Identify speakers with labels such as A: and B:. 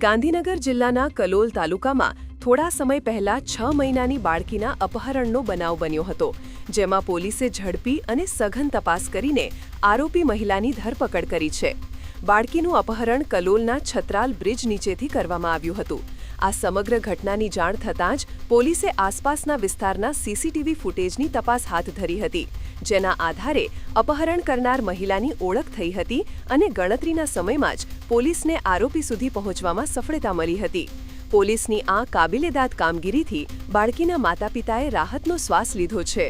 A: ગાંધીનગર જિલ્લાના કલોલ તાલુકામાં થોડા સમય પહેલા છ મહિનાની બાળકીના અપહરણનો બનાવ બન્યો હતો, જેમાં પોલીસે ઝડપી અને સઘન તપાસ કરીને આરોપી મહિલાની ધરપકડ કરી છે. બાળકીનું અપહરણ કલોલના છત્રાલ બ્રિજ નીચેથી કરવામાં આવ્યું હતું. આ સમગ્ર ઘટનાની જાણ થતાં જ પોલીસે આસપાસના વિસ્તારના સીસીટીવી ફૂટેજની તપાસ હાથ ધરી હતી, જેના આધારે અપહરણ કરનાર મહિલાની ઓળખ થઈ હતી અને ગણતરીના સમયમાં જ પોલીસને આરોપી સુધી પહોંચવામાં સફળતા મળી હતી. પોલીસની આ કાબિલેદાદ કામગીરીથી બાળકીના માતાપિતાએ રાહતનો શ્વાસ લીધો છે.